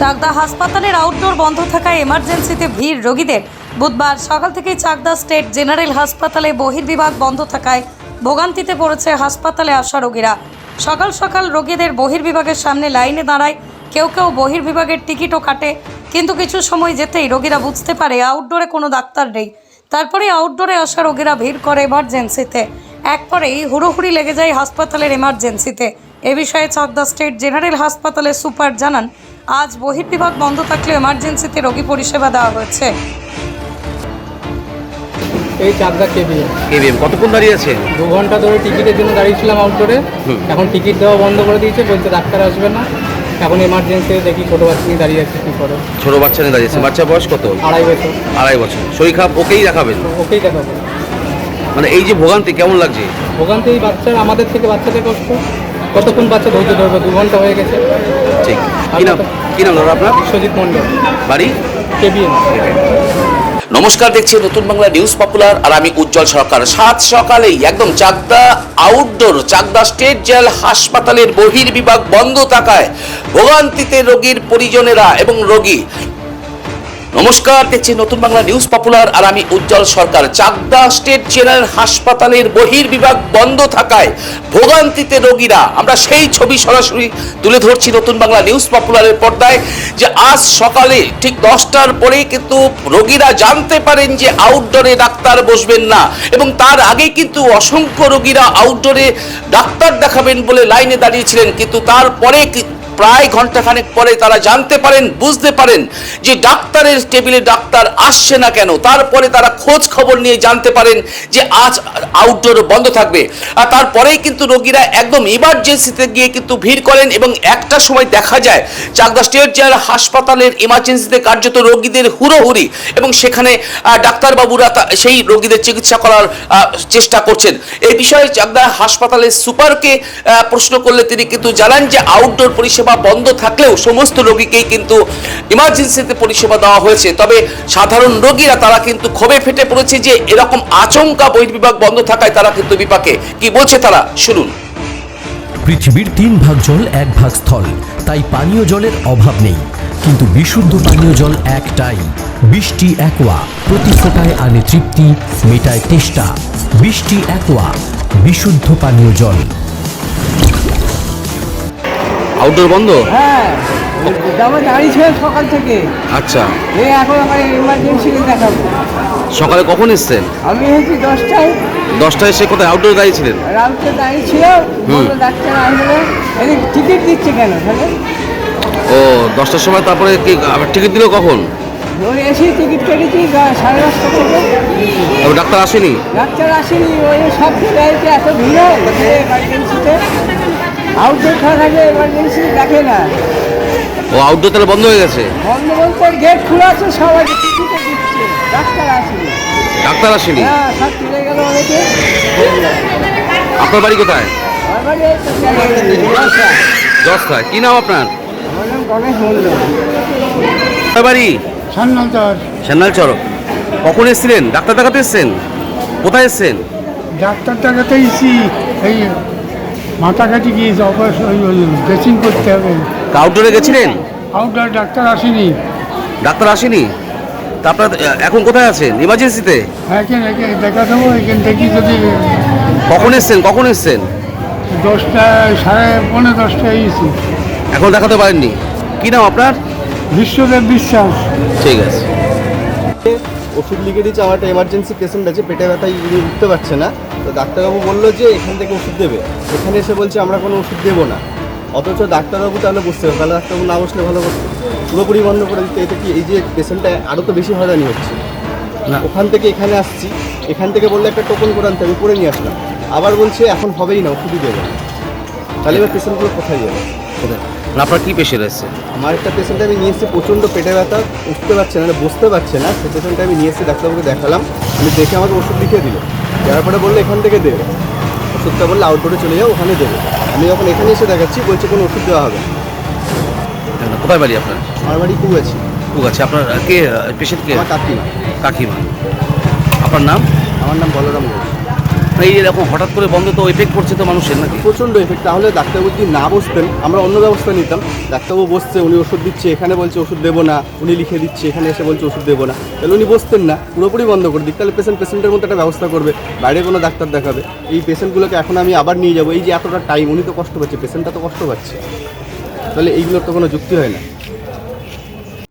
চাকদা হাসপাতালের আউটডোর বন্ধ থাকায় এমার্জেন্সিতে ভিড় রোগীদের। বুধবার সকাল থেকেই চাকদা স্টেট জেনারেল হাসপাতালে বহির্বিভাগ বন্ধ থাকায় ভোগান্তিতে পড়েছে হাসপাতালে আসা রোগীরা। সকাল সকাল রোগীদের বহির্বিভাগের সামনে লাইনে দাঁড়ায়, কেউ কেউ বহির্বিভাগের টিকিটও কাটে, কিন্তু কিছু সময় যেতেই রোগীরা বুঝতে পারে আউটডোরে কোনো ডাক্তার নেই। তারপরে আউটডোরে আসা রোগীরা ভিড় করে এমার্জেন্সিতে এক পরেই হুড়োহুড়ি লেগে যায় হাসপাতালের এমার্জেন্সিতে এ বিষয়ে চাকদা স্টেট জেনারেল হাসপাতালের সুপার জানান আজ বহির্বিভাগ বন্ধ থাকলেও এমার্জেন্সিতে রোগী পরিষেবা দেওয়া হয়েছে। এই চাকদা কেবিএ কেবিএম কতক্ষণ দাঁড়িয়ে আছে? দু ঘণ্টা ধরে টিকিটের জন্য দাঁড়িয়েছিলাম আউটডোরে এখন টিকিট দেওয়া বন্ধ করে দিয়েছে বলছে ডাক্তার আসবে না। এখন এমার্জেন্সি দেখি ছোটো বাচ্চা নিয়ে দাঁড়িয়ে আছে কী করে। ছোট বাচ্চা নিয়ে দাঁড়িয়েছে। বাচ্চা বয়স কত? আড়াই বছর। আড়াই বছর। শরীর খারাপ ওকেই দেখাবেন? ওকেই দেখাবো। মানে এই যে ভোগান্তি কেমন লাগছে? ভোগান্তি থেকে এই বাচ্চার আমাদের থেকে বাচ্চাদের কষ্ট। কতক্ষণ বাচ্চা ধৈর্য ধরবে? দু ঘণ্টা হয়ে গেছে। ঠিক। কি নাম? কি নাম দাদা আপনার? সজিত মন্ডল বাড়ি? কেবিএন নমস্কার দেখছি নতুন বাংলা নিউজ পপুলার আর আমি উজ্জ্বল সরকার। সাত সকালেই একদম চাকদা আউটডোর চাকদা স্টেট জেল হাসপাতালের বহির্বিভাগ বন্ধ থাকায় ভোগান্তিতে রোগীর পরিজনেরা এবং রোগী নমস্কার, দেখছি নতুন বাংলা নিউজ পপুলার আর আমি উজ্জ্বল সরকার। চাকদা স্টেট জেনারেল হাসপাতালের বহির্বিভাগ বন্ধ থাকায় ভোগান্তিতে রোগীরা। আমরা সেই ছবি সরাসরি তুলে ধরছি নতুন বাংলা নিউজ পপুলারের পর্দায় যে আজ সকালে ঠিক দশটার পরেই কিন্তু রোগীরা জানতে পারেন যে আউটডোরে ডাক্তার বসবেন না এবং তার আগে কিন্তু অসংখ্য রোগীরা আউটডোরে ডাক্তার দেখাবেন বলে লাইনে দাঁড়িয়েছিলেন। কিন্তু তারপরে প্রায় ঘন্টাখানেক পরে তারা জানতে পারেন, বুঝতে পারেন যে ডাক্তারের টেবিলে ডাক্তার আসছে না কেন। তারপরে তারা খোঁজ খবর নিয়ে জানতে পারেন যে আজ আউটডোর বন্ধ থাকবে। আর তারপরেই কিন্তু রোগীরা একদম ইমার্জেন্সিতে গিয়ে কিন্তু ভিড় করেন এবং একটা সময় দেখা যায়, চাকদা স্টেট জেনারেল হাসপাতালের ইমার্জেন্সিতে কার্যত রোগীদের হুড়োহুড়ি এবং সেখানে ডাক্তারবাবুরা সেই রোগীদের চিকিৎসা করার চেষ্টা করছেন। এই বিষয়ে চাকদা হাসপাতালের সুপারকে প্রশ্ন করলে তিনি কিন্তু জানান যে আউটডোর পরিষেবা বন্ধ থাকলেও সমস্ত রোগীকেই কিন্তু ইমার্জেন্সিতে পরিষেবা দেওয়া হয়েছে। তবে সাধারণ রোগীরা, তারা কিন্তু ক্ষোভে ফেটে পড়েছে যে এরকম আচমকা বহির্বিভাগ বন্ধ থাকায় তারা কিন্তু বিপাকে। কি বলছে তারা? শুনুন। পৃথিবীর তিন ভাগ জল, এক ভাগ স্থল। তাই পানীয় জলের অভাব নেই। কিন্তু বিশুদ্ধ পানীয় জল একটাই। বৃষ্টি একোয়া। প্রতি ফোটায় আনে তৃপ্তি, মেটায় তেষ্টা। বৃষ্টি একোয়া। বিশুদ্ধ পানীয় জল। আউটডোর বন্ধ? হ্যাঁ। আমরা দাঁড়িয়েছিলাম সকাল থেকে। আচ্ছা। এই এখন আমার ইমার্জেন্সিতে দেখাবো। সকালে কখন এসছেন? আমি হচ্ছি দশটায়। দশটায় সে কোথায়? আউটডোর দাঁড়িয়েছিলেন দাঁড়িয়েছিল ডাক্তার এদিকে টিকিট দিচ্ছে কেন? তাহলে ও দশটার সময় তারপরে কি আবার টিকিট দিল কখন? এসে টিকিট কেটেছি সাড়ে দশটা থেকে। তারপর ডাক্তার আসেনি? ডাক্তার আসেনি ওই সব জায়গাতে এত ভিড় এমার্জেন্সিতে আউটডোর থাকে এমার্জেন্সি দেখে না। ও আউটডোর তাহলে বন্ধ হয়ে গেছে? বন্ধ বলতে গেট খোলা আছে সবাই টিকিটে দিচ্ছে। ডাক্তার আসেনি। ডাক্তার আসেনি? হ্যাঁ সব চলে গেল অনেকে। আপনার বাড়ি কোথায়? আমার বাড়ি এই তো দশটা। কি নাম আপনার? আমার নাম গণেশ মন্ডল আপনার বাড়ি? কখন এসেছিলেন? ডাক্তার দেখাতে এসছেন? কোথায় এসছেন? ডাক্তার দেখাতে এসেছি এই মাথা কাটি গিয়েছে অপারেশন ড্রেসিং করতে হবে। আউটডোরে গেছিলেন? আউটডোর ডাক্তার আসেনি। ডাক্তার আসেনি? তা আপনার এখন কোথায় আছেন? ইমার্জেন্সিতে এখানে দেখা দেবো এখান থেকে যদি কখন এসছেন? কখন এসছেন? দশটা সাড়ে পনেরো দশটায় এসেছি। এখন দেখাতে পারেননি। কি নাম আপনার? বিশ্বদেব বিশ্বাস। ঠিক আছে। ওষুধ লিখে দিয়েছে আমার একটা এমার্জেন্সি পেশেন্ট আছে পেটে ব্যথায় ইনি উঠতে পারছে না। তো ডাক্তারবাবু বলল যে এখান থেকে ওষুধ দেবে। এখানে এসে বলছে আমরা কোনো ওষুধ দেবো না। অথচ ডাক্তারবাবু তাহলে বুঝতে হবে তাহলে ডাক্তারবাবু না বসলে ভালো করতো পুরোপুরি বন্ধ করে দিতে। এতে কি এই যে পেশেন্টটা আরও তো বেশি হয়রানি হচ্ছে? না। ওখান থেকে এখানে আসছি এখান থেকে বললে একটা টোকন করে আনতে আমি করে নিয়ে আসলাম। আবার বলছে এখন হবেই না ওষুধই দেবে তাহলে এবার পেশেন্টগুলো কোথায় যাবে? আপনার কী পেশেন্ট এসছে আমার একটা পেশেন্ট আমি নিয়ে এসেছি প্রচণ্ড পেটে ব্যথা উঠতে পারছে না মানে বসতে পারছে না। সে পেশেন্টটা আমি নিয়ে এসে ডাক্তারবাবুকে দেখালাম। আমি দেখে আমাকে ওষুধ লিখে দিল। দেওয়ার পরে বলল এখান থেকে দেবে ওষুধটা বললে আউটডোরে চলে যাও ওখানে দেবে। আমি যখন এখানে এসে দেখাচ্ছি বলছে কোনো ওষুধ দেওয়া হবে না। কোথায় বাড়ি আপনার? আমার বাড়ি কু আছে কু আছে আপনার কে? পেশেন্ট কে কাকিমা। কাকিমা। আপনার নাম? আমার নাম বলরাম ঘোষ। এই এরকম হঠাৎ করে বন্ধ তো এফেক্ট করছে তো মানুষের নাকি? প্রচণ্ড এফেক্ট তাহলে ডাক্তারবাবু যদি না বসতেন? আমরা অন্য ব্যবস্থা নিতাম। ডাক্তারবাবু বসছে, উনি ওষুধ দিচ্ছে, এখানে বলছে ওষুধ দেবো না, উনি লিখে দিচ্ছে, এখানে এসে বলছে ওষুধ দেবো না। তাহলে উনি বসতেন না, পুরোপুরি বন্ধ করে দিক। তাহলে পেশেন্ট পেশেন্টের মতো একটা ব্যবস্থা করবে, বাইরে কোনো ডাক্তার দেখাবে। এই পেশেন্টগুলোকে এখন আমি আবার নিয়ে যাব। এই যে এতটা টাইম উনি তো কষ্ট পাচ্ছে পেশেন্টটা তো কষ্ট পাচ্ছে। তাহলে এইগুলোর তো কোনো যুক্তি হয় না।